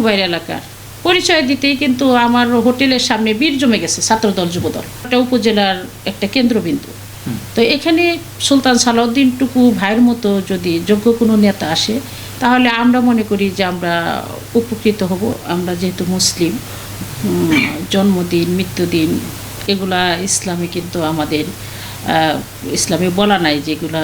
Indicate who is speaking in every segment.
Speaker 1: টুকুবাইর এলাকার। পরিচয় দিতেই কিন্তু আমার হোটেলের সামনে বীর জমে গেছে ছাত্রদল যুবদল। এটা উপজেলার একটা কেন্দ্রবিন্দু। তো এখানে সুলতান সালাউদ্দিন টুকু ভাইয়ের মতো যদি যোগ্য কোনো নেতা আসে তাহলে আমরা মনে করি যে আমরা উপকৃত হব। আমরা যেহেতু মুসলিম জন্মদিন মৃত্যুদিন এগুলা ইসলামে কিন্তু আমাদের ইসলামে বলা নাই যেগুলা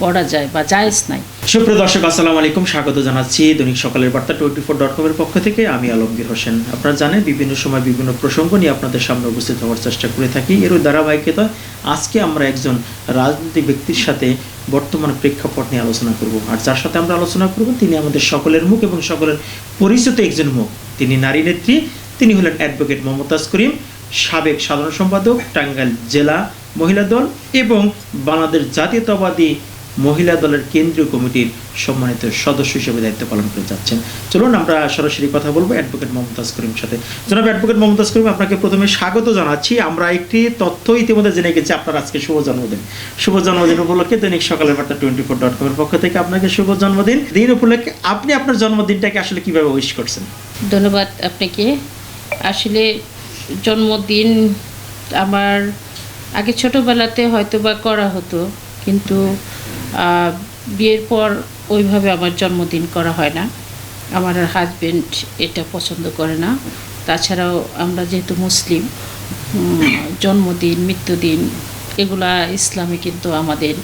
Speaker 1: করা যায় বা জায়েজ নাই।
Speaker 2: সুপ্রিয় দর্শক, আসসালামু আলাইকুম। স্বাগত জানাচ্ছি দৈনিক সকালের বার্তা টোয়েন্টি ফোর ডট কমের পক্ষ থেকে। আমি আলমগীর হোসেন। আপনারা জানেন, বিভিন্ন সময় বিভিন্ন প্রসঙ্গ নিয়ে আপনাদের সামনে উপস্থিত হওয়ার চেষ্টা করে থাকি। এর ধারাবাহিকতা আজকে আমরা একজন রাজনৈতিক ব্যক্তির সাথে বর্তমান প্রেক্ষাপট নিয়ে আলোচনা করব। আর যার সাথে আমরা আলোচনা করব, তিনি আমাদের সকলের মুখ এবং সকলের পরিচিত একজন মুখ। তিনি নারী নেত্রী, তিনি হলেন অ্যাডভোকেট মমতাজ করিম, সাবেক সাধারণ সম্পাদক, টাঙ্গাইল জেলা মহিলা দল এবং বাংলাদেশ জাতীয়তাবাদী মহিলা দলের কেন্দ্রীয় কমিটির সম্মানিত সদস্য হিসেবে দায়িত্ব পালন করে যাচ্ছেন। চলুন, আমরা সরাসরি কথা বলব অ্যাডভোকেট মমতাজ করিম সাথে। জনাব অ্যাডভোকেট মমতাজ করিম আপনাকে প্রথমে স্বাগত জানাচ্ছি। আমরা একটি তথ্য ইতিমধ্যে জেনে গেছি আপনার আজকে শুভ জন্মদিন। শুভ জন্মদিন উপলক্ষে দৈনিক সকালের বার্তা টোয়েন্টি ফোর ডট কমের পক্ষ থেকে আপনাকে শুভ জন্মদিন। দিন উপলক্ষে আপনি আপনার জন্মদিনটাকে আসলে কীভাবে উইশ করছেন?
Speaker 1: ধন্যবাদ আপনাকে। আসলে জন্মদিন আমার আগে ছোটোবেলাতে হয়তো বা করা হতো, কিন্তু বিয়ের পর ওইভাবে আমার জন্মদিন করা হয় না। আমার হাজবেন্ড এটা পছন্দ করে না। তাছাড়াও আমরা যেহেতু মুসলিম জন্মদিন, মৃত্যুদিন, এগুলা ইসলামে কিন্তু আমাদের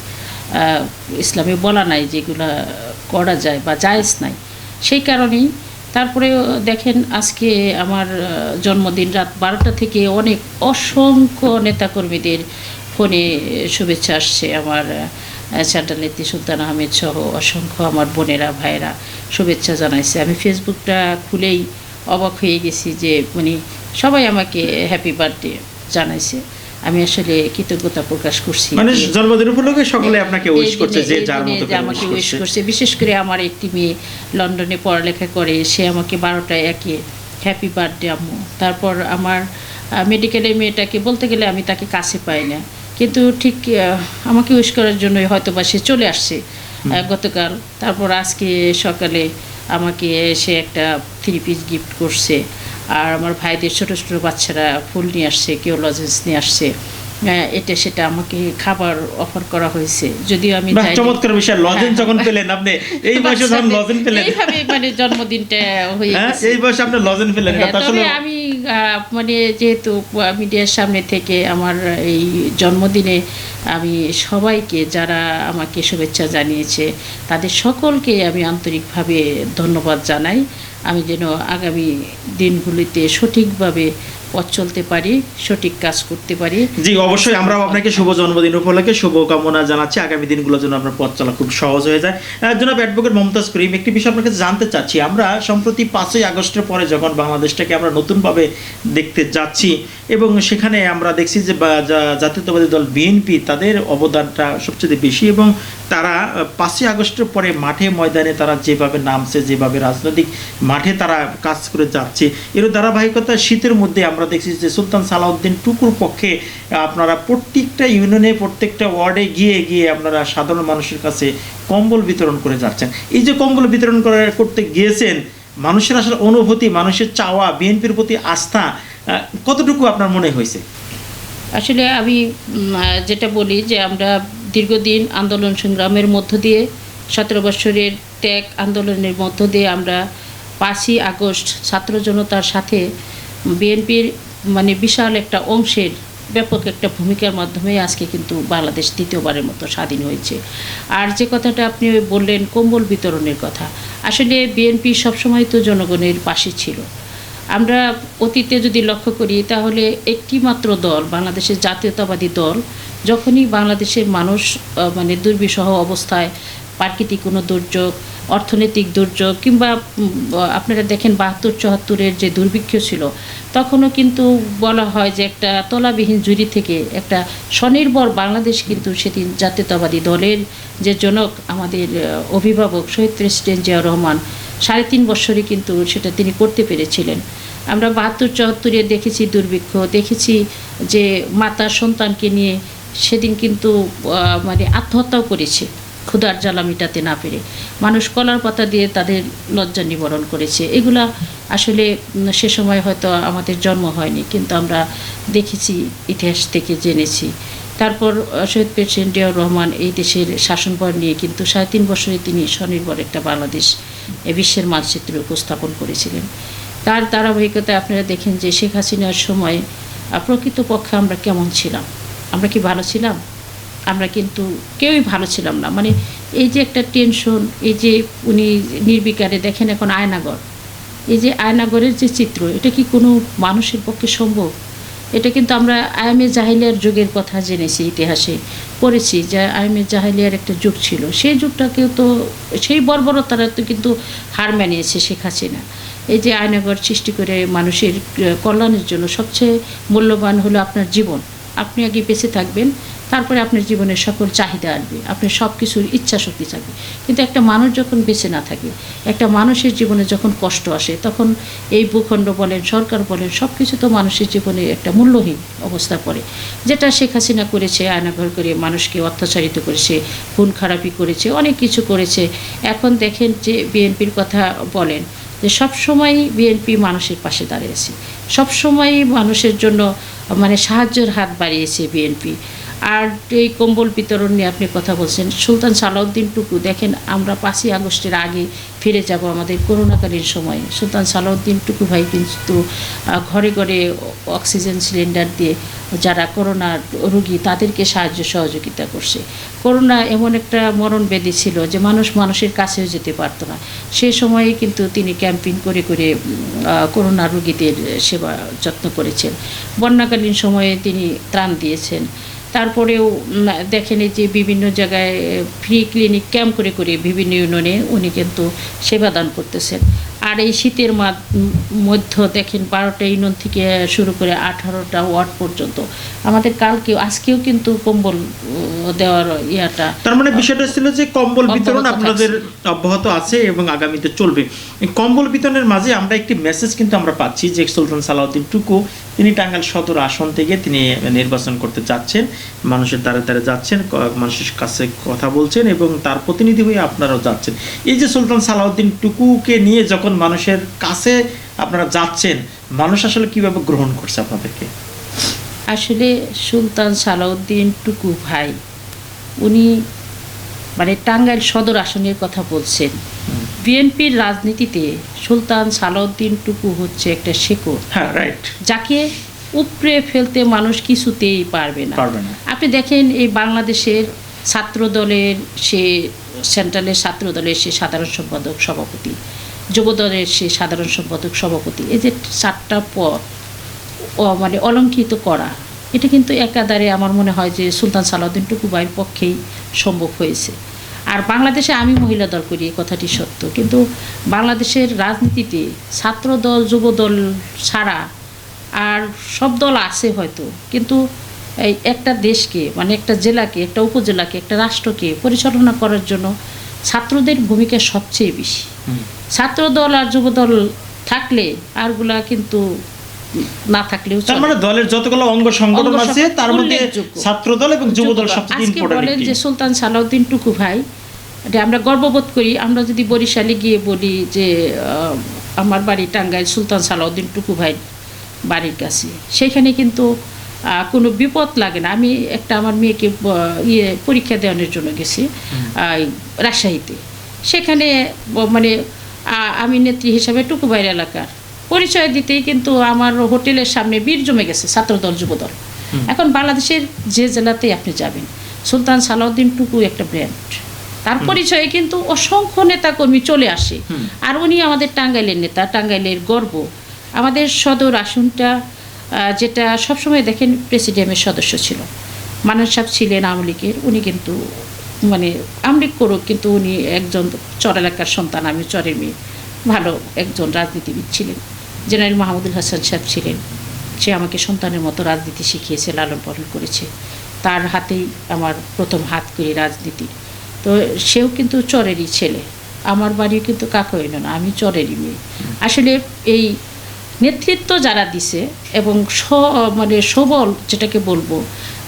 Speaker 1: ইসলামে বলা নাই যেগুলা করা যায় বা জায়েজ নাই। সেই কারণেই তারপরেও দেখেন আজকে আমার জন্মদিন রাত বারোটা থেকে অনেক অসংখ্য নেতাকর্মীদের ফোনে শুভেচ্ছা আসছে আমার নেত্রী সুলতান আহমেদ সহ অসংখ্য আমার বোনেরা, ভাইয়েরা শুভেচ্ছা জানাইছে। আমি ফেসবুকটা খুলেই অবাক হয়ে গেছি যে মানে সবাই আমাকে হ্যাপি বার্থডে জানাইছে। আমি আসলে কৃতজ্ঞতা প্রকাশ করছি
Speaker 2: মানে জন্মদিন উপলক্ষে সকলে আপনাকে উইশ করছে যে যার মতো করে
Speaker 1: আমাকে উইশ
Speaker 2: করছে।
Speaker 1: বিশেষ করে আমার একটি মেয়ে লন্ডনে পড়ালেখা করে। সে আমাকে বারোটায় একে হ্যাপি বার্থডে আম্মু। তারপর আমার মেডিকেলের মেয়েটাকে বলতে গেলে আমি তাকে কাছে পাই না। কিন্তু ঠিক আমাকে উইশ করার জন্যই হয়তো বা সে চলে আসছে গতকাল। তারপর আজকে সকালে আমাকে সে একটা থ্রি পিস গিফট করছে। আর আমার ভাইদের ছোটো ছোটো বাচ্চারা ফুল নিয়ে আসছে কেউ লজেন্স নিয়ে আসছে। এটা সেটা আমাকে খাবার অফার করা হয়েছে। যদিও আমি
Speaker 2: চমৎকার বিষয়। লজেন যখন পেলেন আপনি এই বয়সে যখন লজেন পেলেন।
Speaker 1: এইভাবে মানে জন্মদিনটা হয়ে
Speaker 2: হ্যাঁ
Speaker 1: গেছে।
Speaker 2: এই বয়সে আপনি লজেন পেলেন।
Speaker 1: হ্যাঁ,
Speaker 2: আসলে
Speaker 1: আমি মানে যেহেতু মিডিয়ার সামনে থেকে আমার এই জন্মদিনে আমি সবাইকে যারা আমাকে শুভেচ্ছা জানিয়েছে, তাদের সকলকে আমি আন্তরিকভাবে ধন্যবাদ জানাই। আমি যেন আগামী দিনগুলিতে সঠিকভাবে পথ চলতে পারি, সঠিক কাজ করতে পারি।
Speaker 2: জি, অবশ্যই আমরাও আপনাকে শুভ জন্মদিন উপলক্ষে শুভকামনা জানাচ্ছি। আগামী দিনগুলোর জন্য আপনার পথ চলা খুব সহজ হয়ে যায়। জনাব অ্যাডভোকেট মমতাজ করিম, একটি বিষয় আপনার কাছে জানতে চাচ্ছি। আমরা সম্প্রতি পাঁচই আগস্টের পরে যখন বাংলাদেশটাকে আমরা নতুনভাবে দেখতে যাচ্ছি এবং সেখানে আমরা দেখছি যে জাতীয়তাবাদী দল বিএনপি, তাদের অবদানটা সবচেয়ে বেশি এবং তারা, পাঁচই আগস্টের পরে মাঠে ময়দানে তারা যেভাবে নামছে, যেভাবে রাজনৈতিক মাঠে তারা কাজ করে যাচ্ছে এর ধারাবাহিকতা শীতের মধ্যে আমরা দেখছি যে সুলতান সালাউদ্দিন টুকুর পক্ষে আপনারা প্রত্যেকটা ইউনিয়নে, প্রত্যেকটা ওয়ার্ডে গিয়ে গিয়ে আপনারা সাধারণ মানুষের কাছে কম্বল বিতরণ করে যাচ্ছেন। এই যে কম্বল বিতরণ করে করতে গিয়েছেন, মানুষের আসলে অনুভূতি, মানুষের চাওয়া, বিএনপির প্রতি আস্থা কতটুকু আপনার মনে হয়েছে?
Speaker 1: আসলে আমি যেটা বলি যে আমরা দীর্ঘদিন আন্দোলন সংগ্রামের মধ্য দিয়ে, সতেরো বছরের ত্যাগ আন্দোলনের মধ্য দিয়ে আমরা পাঁচই আগস্ট ছাত্র জনতার সাথে বিএনপির মানে বিশাল একটা অংশের ব্যাপক একটা ভূমিকার মাধ্যমে আজকে কিন্তু বাংলাদেশ দ্বিতীয়বারের মতো স্বাধীন হয়েছে। আর যে কথাটা আপনি বললেন, কম্বল বিতরণের কথা, আসলে বিএনপি সবসময় তো জনগণের পাশে ছিল। আমরা অতীতে যদি লক্ষ্য করি, তাহলে একটি মাত্র দল বাংলাদেশের জাতীয়তাবাদী দল, যখনই বাংলাদেশের মানুষ মানে দুর্বিষহ অবস্থায়, প্রাকৃতিক কোনো দুর্যোগ, অর্থনৈতিক দুর্যোগ, কিংবা আপনারা দেখেন বাহাত্তর, চুয়াত্তরের যে দুর্ভিক্ষ ছিল, তখনও কিন্তু বলা হয় যে একটা তলাবিহীন জুড়ি থেকে একটা স্বনির্ভর বাংলাদেশ কিন্তু সেদিন জাতীয়তাবাদী দলের যে জনক, আমাদের অভিভাবক শহীদ প্রেসিডেন্ট জিয়াউর রহমান, সাড়ে তিন বছরে কিন্তু সেটা তিনি করতে পেরেছিলেন। আমরা বাহাত্তর, চুয়াত্তরে দেখেছি দুর্ভিক্ষ, দেখেছি যে মাতা সন্তানকে নিয়ে সেদিন কিন্তু মানে আত্মহত্যাও করেছে, ক্ষুধার জ্বালা মিটাতে না পেরে। মানুষ কলার পাতা দিয়ে তাদের লজ্জা নিবারণ করেছে। এগুলা আসলে সে সময় হয়তো আমাদের জন্ম হয়নি, কিন্তু আমরা দেখেছি, ইতিহাস থেকে জেনেছি। তারপর শহীদ প্রেসিডেন্ট জিয়াউর রহমান এই দেশের শাসনভার নিয়ে কিন্তু সাড়ে তিন বছরে তিনি স্বনির্ভর একটা বাংলাদেশ বিশ্বের মানচিত্রে উপস্থাপন করেছিলেন। তার ধারাবাহিকতায় আপনারা দেখেন যে শেখ হাসিনার সময় প্রকৃতপক্ষে আমরা কেমন ছিলাম? আমরা কি ভালো ছিলাম? আমরা কিন্তু কেউই ভালো ছিলাম না। মানে এই যে একটা টেনশন, এই যে উনি নির্বিকারে দেখেন এখন আয়নাগর, এই যে আয়নাগরের যে চিত্র, এটা কি কোনো মানুষের পক্ষে সম্ভব? এটা কিন্তু আমরা আয়ামে জাহিলিয়ার যুগের কথা জেনেছি ইতিহাসে, পড়েছি যে আয়ামে জাহিলিয়ার একটা যুগ ছিল। সেই যুগটাকেও তো, সেই বর্বরতারা তো কিন্তু হার মানিয়েছে শেখ হাসিনা। এই যে আয়নাগর সৃষ্টি করে মানুষের কল্যাণের জন্য সবচেয়ে মূল্যবান হলো আপনার জীবন। আপনি আগে বেঁচে থাকবেন, তারপরে আপনার জীবনের সকল চাহিদা আসবে, আপনার সব কিছুর ইচ্ছা শক্তি থাকবে। কিন্তু একটা মানুষ যখন বেঁচে না থাকে, একটা মানুষের জীবনে যখন কষ্ট আসে, তখন এই ভূখণ্ড বলেন, সরকার বলেন সব কিছু তো মানুষের জীবনে একটা মূল্যহীন অবস্থা পড়ে। যেটা শেখ হাসিনা করেছে, আয়নাঘর করে মানুষকে অত্যাচারিত করেছে খুন খারাপি করেছে, অনেক কিছু করেছে। এখন দেখেন যে বিএনপির কথা বলেন যে সবসময় বিএনপি মানুষের পাশে দাঁড়িয়েছে। সবসময় মানুষের জন্য মানে সাহায্যের হাত বাড়িয়েছে বিএনপি আর এই কম্বল বিতরণ নিয়ে আপনি কথা বলছেন। সুলতান সালাউদ্দিন টুকু, দেখেন আমরা পাঁচই আগস্টের আগে ফিরে যাব আমাদের করোনাকালীন সময়ে। সুলতান সালাউদ্দিন টুকু ভাই কিন্তু ঘরে ঘরে অক্সিজেন সিলিন্ডার দিয়ে যারা করোনা রোগী, তাদেরকে সাহায্য সহযোগিতা করছে। করোনা এমন একটা মরণ ব্যাধি ছিল যে মানুষ মানুষের কাছেও যেতে পারতো না। সে সময়ে কিন্তু তিনি ক্যাম্পিং করে করে করোনা রোগীদের সেবা যত্ন করেছেন। বন্যাকালীন সময়ে তিনি ত্রাণ দিয়েছেন। তারপরেও দেখেন যে বিভিন্ন জায়গায় ফ্রি ক্লিনিক ক্যাম্প করে করে বিভিন্ন ইউনিয়নে উনি কিন্তু সেবাদান করতেছেন। আর এই শীতের মধ্য দেখেন বারোটা ইউনিয়ন থেকে শুরু করে আঠারোটা ওয়ার্ড পর্যন্ত। আমাদের কালকেও আজকেও কিন্তু কম্বল দেওয়ার ইয়াটা।
Speaker 2: তার মানে বিষয়টা ছিল যে কম্বল বিতরণ আপনাদের অব্যাহত আছে এবং আগামীতে চলবে। কম্বল বিতরণের মাঝে আমরা একটি মেসেজ কিন্তু আমরা পাচ্ছি যে সুলতান সালাউদ্দিন টুকু তিনি টাঙ্গাইল সদর আসন থেকে তিনি নির্বাচন করতে যাচ্ছেন মানুষের দ্বারে দ্বারে যাচ্ছেন মানুষের কাছে কথা বলছেন এবং তার প্রতিনিধি হয়ে আপনারাও যাচ্ছেন। এই যে সুলতান সালাউদ্দিন টুকুকে নিয়ে যখন মানুষের কাছে আপনারা যাচ্ছেন, মানুষ আসলে কীভাবে গ্রহণ করছে আপনাদেরকে?
Speaker 1: আসলে সুলতান সালাউদ্দিন টুকু ভাই, উনি মানে টাঙ্গাইল সদর আসনের কথা বলছেন। বিএনপির রাজনীতিতে সুলতান সালাউদ্দিন টুকু হচ্ছে একটা শেকড়।
Speaker 2: হ্যাঁ রাইট
Speaker 1: যাকে উপড়ে ফেলতে মানুষ কিছুতেই পারবে না।
Speaker 2: পারবে না।
Speaker 1: আপনি দেখেন এই বাংলাদেশের ছাত্র দলের সে সেন্ট্রালের ছাত্র দলের সে সাধারণ সম্পাদক সভাপতি যুব দলের সে সাধারণ সম্পাদক সভাপতি এই যে চারটা পদ মানে অলঙ্কৃত করা এটা কিন্তু একাধারে আমার মনে হয় যে সুলতান সালাউদ্দিন টুকুবাইয়ের পক্ষেই সম্ভব হয়েছে। আর বাংলাদেশে আমি মহিলা দল করি এই কথাটি সত্য। কিন্তু বাংলাদেশের রাজনীতিতে ছাত্র দল যুব দল ছাড়া আর সব দল আছে হয়তো। কিন্তু এই একটা দেশকে মানে একটা জেলাকে একটা উপজেলাকে একটা রাষ্ট্রকে পরিচালনা করার জন্য ছাত্রদের ভূমিকা সবচেয়ে বেশি। ছাত্র দল আর যুব দল থাকলে আরগুলা কিন্তু না থাকলেও
Speaker 2: তার মানে দলের যতগুলো অঙ্গ সংগঠন আছে তার মধ্যে ছাত্র দল এবং যুব দল সবচেয়ে ইম্পর্টেন্ট আজকে
Speaker 1: বলেন যে সুলতান সালাউদ্দিন টুকু ভাই এটা আমরা গর্ববোধ করি। আমরা যদি বরিশালে গিয়ে বলি যে আমার বাড়ি টাঙ্গাইল সুলতান সালাউদ্দিন টুকু ভাই বাড়ির কাছে সেখানে কিন্তু কোনো বিপদ লাগে না। আমি একটা আমার মেয়েকে ইয়ে পরীক্ষা দেওয়ানোর জন্য গেছি রাজশাহীতে। সেখানে মানে আমি নেত্রী হিসাবে টুকু টুকুবাইর এলাকার। পরিচয় দিতেই কিন্তু আমার হোটেলের সামনে বীর জমে গেছে ছাত্রদল যুবদল। এখন বাংলাদেশের যে জেলাতেই আপনি যাবেন সুলতান সালাউদ্দিন টুকু একটা ব্র্যান্ড। তার পরিচয়ে কিন্তু অসংখ্য নেতাকর্মী চলে আসে। আর উনি আমাদের টাঙ্গাইলের নেতা টাঙ্গাইলের গর্ব। আমাদের সদর আসনটা যেটা সবসময় দেখেন প্রেসিডিয়ামের সদস্য ছিল। মানান সাহেব ছিলেন আওয়ামী লীগের উনি কিন্তু মানে আওয়ামী লীগ করুক কিন্তু উনি একজন চর এলাকার সন্তান আমি চরের মেয়ে। ভালো একজন রাজনীতিবিদ ছিলেন। জেনারেল মাহমুদুল হাসান সাহেব ছিলেন। সে আমাকে সন্তানের মতো রাজনীতি শিখিয়েছে লালন পালন করেছে। তার হাতেই আমার প্রথম হাত করি রাজনীতি তো সেও কিন্তু চরেরই ছেলে। আমার বাড়িও কিন্তু কাকইল না আমি চরেরই মেয়ে। আসলে এই নেতৃত্ব যারা দিছে এবং স মানে সবল যেটাকে বলব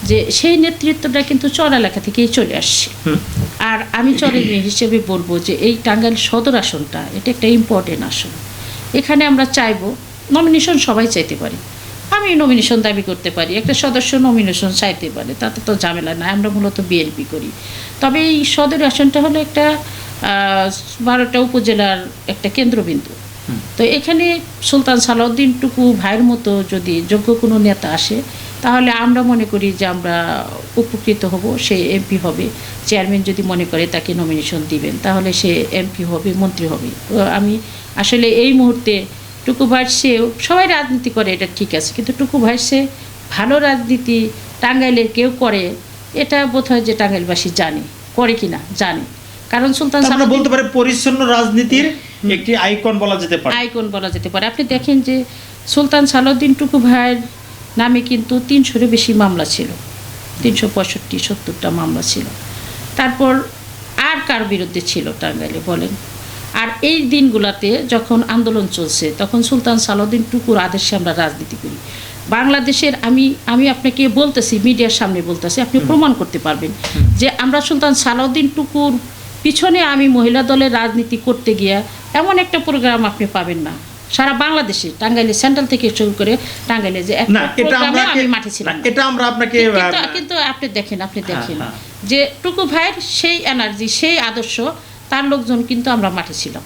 Speaker 1: যে সেই নেতৃত্বটা কিন্তু চর এলাকা থেকেই চলে আসছে। আর আমি চরের মেয়ে হিসেবে বলব যে এই টাঙ্গাইল সদর আসনটা এটা একটা ইম্পর্টেন্ট আসন। এখানে আমরা চাইব নমিনেশন সবাই চাইতে পারি। আমি নমিনেশন দাবি করতে পারি একটা সদস্য নমিনেশন চাইতে পারে তাতে তো ঝামেলা নাই আমরা মূলত বিএনপি করি। তবে এই সদর আসনটা হলো একটা বারোটা উপজেলার একটা কেন্দ্রবিন্দু। তো এখানে সুলতান সালাউদ্দিন টুকু ভাইয়ের মতো যদি যোগ্য কোনো নেতা আসে তাহলে আমরা মনে করি যে আমরা উপকৃত হব সে এমপি হবে। চেয়ারম্যান যদি মনে করে তাকে নমিনেশন দিবেন তাহলে সে এমপি হবে মন্ত্রী হবে। আমি আসলে এই মুহূর্তে টুকু ভাইয়ের সেও সবাই রাজনীতি করে এটা ঠিক আছে। কিন্তু টুকু ভাইয়ের সে ভালো রাজনীতি টাঙ্গাইলের কেউ করে এটা বোধ হয় যে টাঙ্গাইলবাসী জানে করে কি না জানে। কারণ সুলতান
Speaker 2: আমরা বলতে পারি পরিচ্ছন্ন রাজনীতির একটি আইকন বলা যেতে পারে।
Speaker 1: আইকন বলা যেতে পারে। আপনি দেখেন যে সুলতান সালাউদ্দিন টুকু ভাইয়ের নামে কিন্তু তিনশোরও বেশি মামলা ছিল। তিনশো পঁয়ষট্টি সত্তরটা মামলা ছিল। তারপর আর কার বিরুদ্ধে ছিল টাঙ্গাইলে বলেন? আর এই দিনগুলোতে যখন আন্দোলন চলছে তখন সুলতান সালাউদ্দিন টুকুর আদেশে আমরা রাজনীতি করি। বাংলাদেশের আমি আমি আপনাকে বলতেছি মিডিয়ার সামনে বলতেছি আপনি প্রমাণ করতে পারবেন যে আমরা সুলতান সালাউদ্দিন টুকুর পিছনে আমি মহিলা দলের রাজনীতি করতে গিয়া এমন একটা প্রোগ্রাম আপনি পাবেন না। সারা বাংলাদেশে টাঙ্গাইলে সেন্ট্রাল থেকে শুরু করে টাঙ্গাইলে যে আমি মাঠে ছিলাম।
Speaker 2: এটা আমরা আপনাকে
Speaker 1: কিন্তু আপনি দেখেন আপনি
Speaker 2: হ্যাঁ,
Speaker 1: দেখেন
Speaker 2: হ্যাঁ।
Speaker 1: যে টুকু ভাইয়ের সেই এনার্জি সেই আদর্শ তার লোকজন কিন্তু আমরা মাঠে ছিলাম।